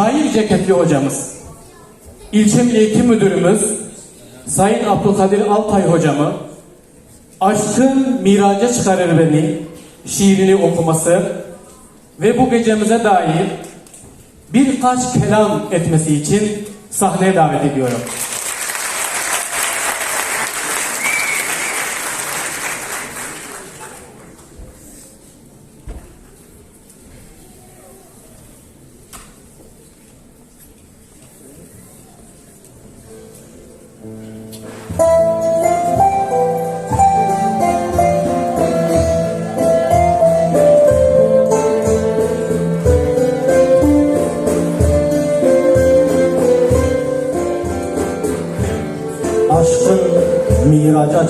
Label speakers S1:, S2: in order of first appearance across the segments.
S1: şair ceketli hocamız, ilçe Milli Eğitim Müdürümüz, Sayın Abdülkadir Altay hocamı, Aşkın Miraca Çıkarır Beni şiirini okuması ve bu gecemize dair birkaç kelam etmesi için sahneye davet ediyorum.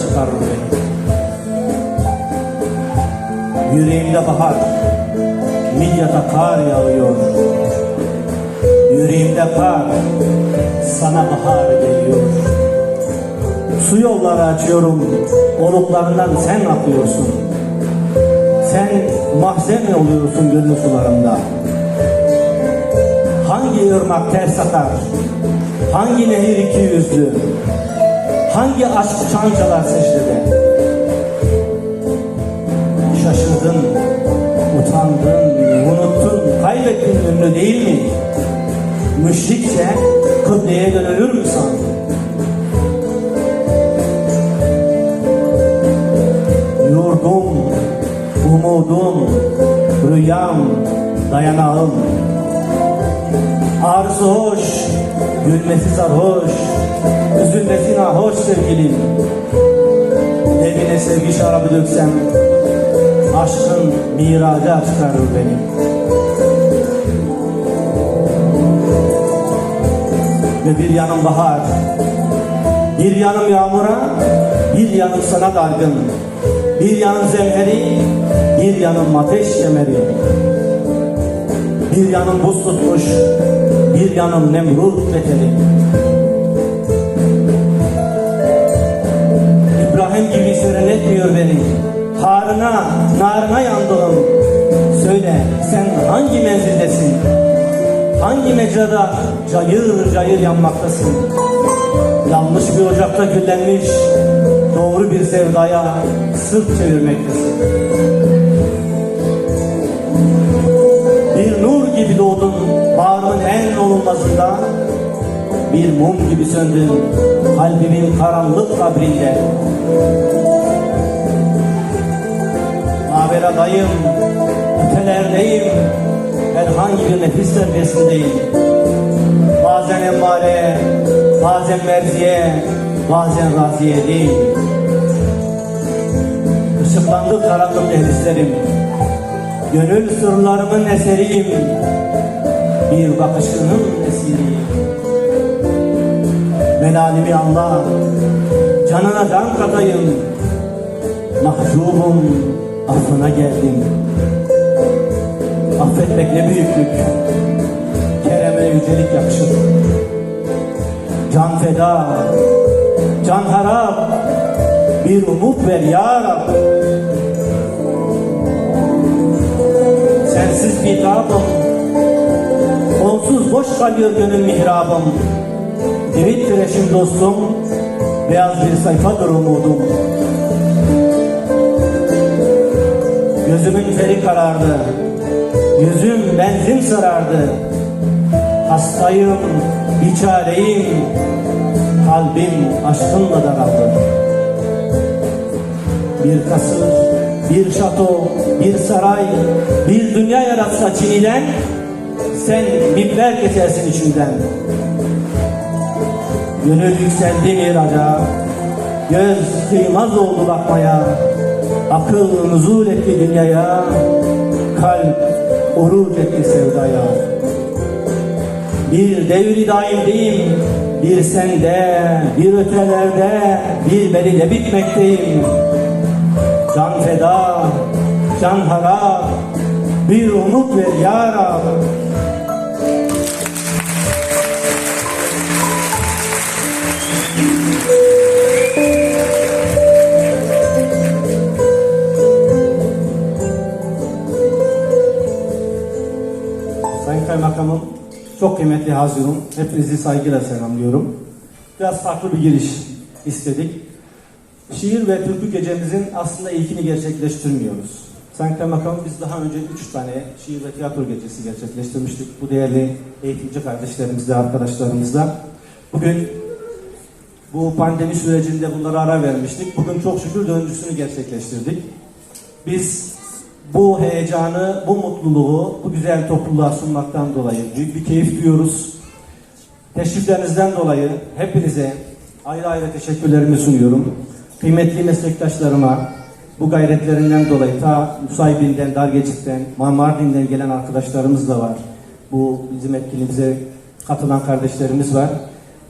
S2: Çıkarır beni. Yüreğimde bahar Midyata kar yağıyor. Yüreğimde kar Sana bahar geliyor. Su yolları açıyorum Oluklarından sen akıyorsun Sen mahzen oluyorsun gönül sularımda. Hangi ırmak ters akar Hangi nehir iki yüzlü Hangi aşk çançalar secdede? Şaşırdın, utandın, unuttun, kaybettin ünlü değil mi? Müşrikse kıbleye dönülür mü sandın? Yurdum, umudum, rüyam, dayanağım. Arzu hoş, gülmesi sarhoş, üzülmesi nahoş sevgilim. Evine sevgi şarabı döksem, aşkın miraca çıkarır beni. Ve bir yanım bahar, bir yanım yağmura, bir yanım sana dargın, bir yanım zemheri, bir yanım ateş kemeri. Bir yanım buz tutmuş, bir yanım Nemrut beteri. İbrahim gibi serinletmiyor beni. Harına, narına yandım. Söyle sen hangi menzildesin? Hangi mecrada cayır cayır yanmaktasın? Yanlış bir ocakta küllenmiş, doğru bir sevdaya sırt çevirmektesin. Bir nur gibi doğdun bağrımın olunmazında Bir mum gibi söndün kalbimin karanlık kabrinde. Haberadayım, ötelerdeyim Herhangi bir nefis serbestindeyim Bazen emmare, bazen merziye, bazen raziye değil. Işıklandı karanlık dehlizlerim Gönül sırlarımın eseriyim Bir bakışının esiriyim Melalimi anla Canına can katayım. Mahcubum affına geldim. Affetmek ne büyüklük. Kereme yücelik yakışır. Can feda. Can harap. Bir umut ver ya Rab. Sensiz hitabım Onsuz boş kalıyor gönül mihrabım. Divit güneşim dostum Beyaz bir sayfadır umudum. Gözümün feri karardı Yüzüm benzin sarardı. Hastayım, biçareyim Kalbim aşkınla daraldı bir kasır, bir şato, bir saray, bir dünya yaratsa çinilen, sen bipler geçersin içinden. Gönül yükseldi miraca, göz kıymaz oldu bakmaya, akıl nuzul etti dünyaya, kalp oruç etti sevdaya. Bir devri daimdeyim, bir sende, bir ötelerde, bir beride bitmekteyim. Can feda, can harap, bir umut ver ya Rab. Sayın Kaymakamım, çok kıymetli hazırım. Hepinizi saygıyla selamlıyorum. Biraz farklı bir giriş istedik. Şiir ve türkü gecemizin aslında ilkini gerçekleştirmiyoruz. Sayın Kaymakam biz daha önce üç tane şiir ve tiyatro gecesi gerçekleştirmiştik. Bu değerli eğitimci kardeşlerimizle, arkadaşlarımızla. Bugün bu pandemi sürecinde bunlara ara vermiştik. Bugün çok şükür dördüncüsünü gerçekleştirdik. Biz bu heyecanı, bu mutluluğu, bu güzel topluluğa sunmaktan dolayı büyük bir keyif duyuyoruz. Teşriflerinizden dolayı hepinize ayrı ayrı teşekkürlerimi sunuyorum. Kıymetli meslektaşlarıma bu gayretlerinden dolayı ta Nusaybin'den, Dargecik'ten, Mardin'den gelen arkadaşlarımız da var. Bu bizim etkinliğimize katılan kardeşlerimiz var.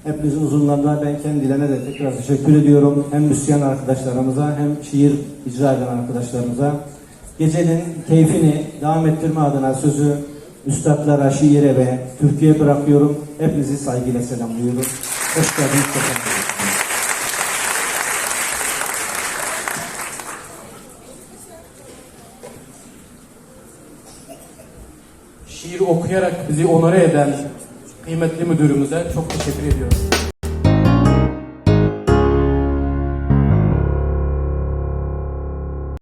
S2: Hepinizin huzurlarında ben kendilerine de tekrar teşekkür ediyorum. Hem müzisyen arkadaşlarımıza hem şiir icra eden arkadaşlarımıza. Gecenin keyfini devam ettirme adına sözü üstadlara, şiire ve Türkiye'ye bırakıyorum. Hepinizi saygıyla selamlıyorum. Hoş geldiniz. efendim.
S1: Şiir okuyarak bizi onore eden kıymetli müdürümüze çok teşekkür ediyorum.